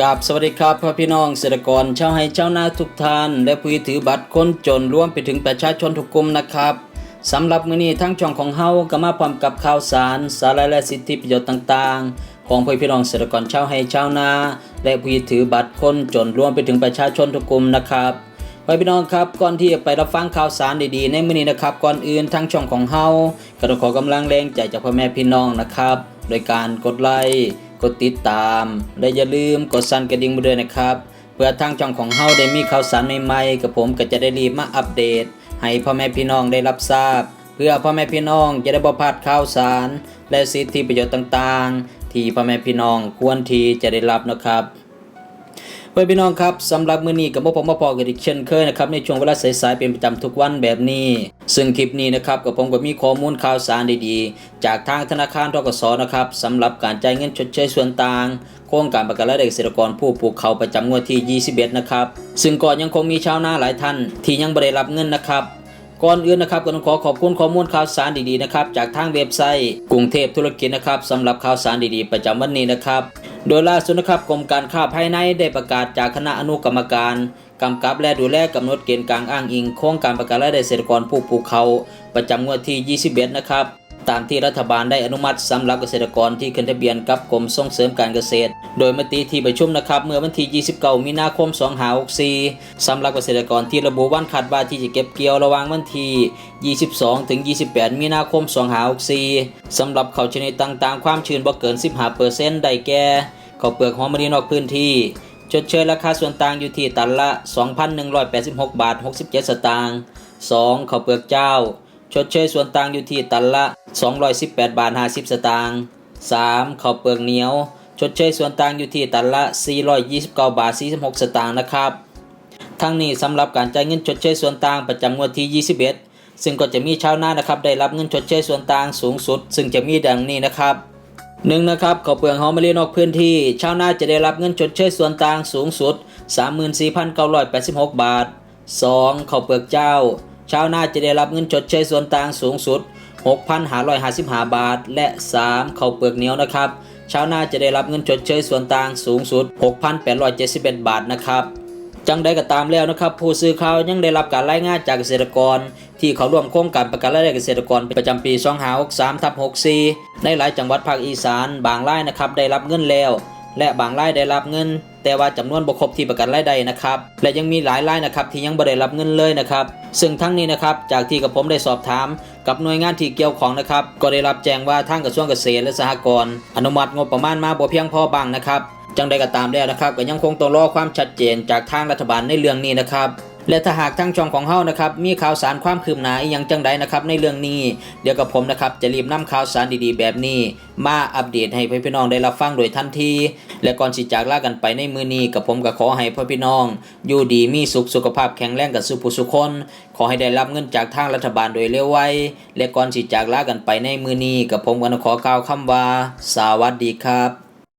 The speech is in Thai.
กับสวัสดีครับพ่อพี่น้องเกษตรกรชาวไร่ชาวนาทุกท่าน และผู้ที่ถือบัตรคนจนรวมไปถึงประชาชนทุกกลุ่มนะครับสำหรับมื้อนี้ทั้งช่องของเฮาก็มาพร้อมกับข่าวสาร สาระและสิทธิประโยชน์ต่างๆ ของพ่อพี่น้องเกษตรกรชาวไร่ชาวนา และผู้ที่ถือบัตรคนจนรวมไปถึงประชาชนทุกกลุ่มนะครับพ่อพี่น้องครับก่อนที่จะไปรับฟังข่าวสารดีๆ ในมื้อนี้นะครับก่อนอื่นทั้งช่องของเฮาก็ต้องขอกำลังแรงใจจากพ่อแม่พี่น้องนะครับ โดยการกดไลค์ กดติดตาม และอย่าลืมกดสั่นกระดิ่งมาด้วยนะครับ เพื่อทางช่องของเฮาได้มีข่าวสารใหม่ๆกับผมก็จะได้รีบมาอัปเดต ให้พ่อแม่พี่น้องได้รับทราบ เพื่อพ่อแม่พี่น้องจะได้บ่พลาดข่าวสาร และสิทธิประโยชน์ต่างๆ ที่พ่อแม่พี่น้องควรที่จะได้รับนะครับ พื่อนพี่น้องครับสำหรับมื้อนี้กับพวกผมมาพอกันอีกเช่นเคยนะครับในช่วงเวลาสายๆเป็นประจำทุกวันแบบนี้ ซึ่งคลิปนี้นะครับกับผมก็มีข้อมูลข่าวสารดีๆ จากทางธนาคารทกสนะครับสำหรับการจ่ายเงินชดเชยส่วนต่างโครงการประกันรายได้เกษตรกรผู้ปลูกเขาวประจำงวดที่ 21 นะครับ ซึ่งก็ยังคงมีชาวนาหลายท่าน ที่ยังไม่ได้รับเงินนะครับก่อนอื่นนะครับก็ต้องขอขอบคุณข้อมูลข่าวสารดีๆนะครับจากทางเว็บไซต์กรุงเทพธุรกิจนะครับสำหรับข่าวสารดีๆ ประจำวันนี้นะครับ โดยล่าสุดนะครับกรมการค้าภายในได้ประกาศจากคณะอนุกรรมการ กำกับและดูแลกำหนดเกณฑ์กลางอ้างอิงโครงการประกันรายได้เกษตรกรผู้ปลูกเขา ประจำงวดที่ 21 นะครับ ตามที่รัฐบาลได้อนุมัติสำหรับเกษตรกรที่ขึ้นทะเบียนกับกรมส่งเสริมการเกษตร โดยมติที่ประชุมนะครับเมื่อวันที่ 29 มีนาคม 2564สำหรับเกษตรกรที่ระบุวันคาดว่าที่จะเก็บเกี่ยวระหว่างวันที่ 22 ถึง 28 มีนาคม 2564สำหรับข้าวชนิดต่างๆ ความชื้นบ่เกิน 15%ได้แก่ข้าวเปลือกหอมมะลินอกพื้นที่ชดเชยราคาส่วนต่างอยู่ที่ตันละ 2,186 บาท 67 สตางค์ 2. ข้าวเปลือกเจ้า ชดเชยส่วนต่างอยู่ที่ตันละ 218 บาท 50 สตางค์ 3. ข้าวเปลือกเหนียว ชดเชยส่วนต่างอยู่ที่ตันละ 429 บาท 46 สตางค์นะครับ ทั้งนี้สำหรับการจ่ายเงินชดเชยส่วนต่างประจำงวดที่ 21 ซึ่งก็จะมีชาวนานะครับได้รับเงินชดเชยส่วนต่างสูงสุด ซึ่งจะมีดังนี้นะครับหนึ่งนะครับข้าวเปลือกหอมมะลินอกพื้นที่ ชาวนาจะได้รับเงินชดเชยส่วนต่างสูงสุด 34,986 บาท 2. ข้าวเปลือกเจ้า ชาวนาจะได้รับเงินชดเชยส่วนต่างสูงสุด 6,555 บาท และ 3. เข้าเปลือกเหนียวนะครับ ชาวนาจะได้รับเงินชดเชยส่วนต่างสูงสุด 6,871 บาทนะครับจังใดก็ตามแล้วนะครับ ผู้ซื้อข่าวยังได้รับการรายงานจากเกษตรกร ที่เขาร่วมโครงการประกันรายได้เกษตรกรประจำปี2563ทับ64ในหลายจังหวัดภาคอีสาน บางรายนะครับได้รับเงินแล้ว และบางรายได้รับเงิน แต่ว่าจำนวนบ่ครบที่ประกันรายได้นะครับและยังมีหลายรายนะครับที่ยังบ่ได้รับเงินเลยนะครับซึ่งทั้งนี้นะครับจากที่กับผมได้สอบถามกับหน่วยงานที่เกี่ยวของนะครับก็ได้รับแจ้งว่าทางกระทรวงเกษตรและสหกรณ์อนุมัติงบประมาณมาบ่เพียงพอบ้างนะครับจังใดก็ตามแล้วนะครับก็ยังคงต้องรอความชัดเจนจากทางรัฐบาลในเรื่องนี้นะครับ และถ้าหากทางช่องของเฮานะครับมีข่าวสารความคืบหน้าอีหยังจังใดนะครับในเรื่องนี้เดี๋ยวกับผมนะครับจะรีบนำข่าวสารดีๆ แบบนี้ มาอัปเดตให้พ่อพี่น้องได้รับฟังโดยทันที และก่อนสิจากลากันไปในมือนี้กับผมก็ขอให้พ่อพี่น้อง อยู่ดีมีสุขสุขภาพแข็งแรงกับสุขผู้สุขคน ขอให้ได้รับเงินจากทางรัฐบาลโดยเร็วไวและก่อนสิจากลากันไปในมือนี้กับผมก็ขอกล่าวคำว่า สวัสดีครับ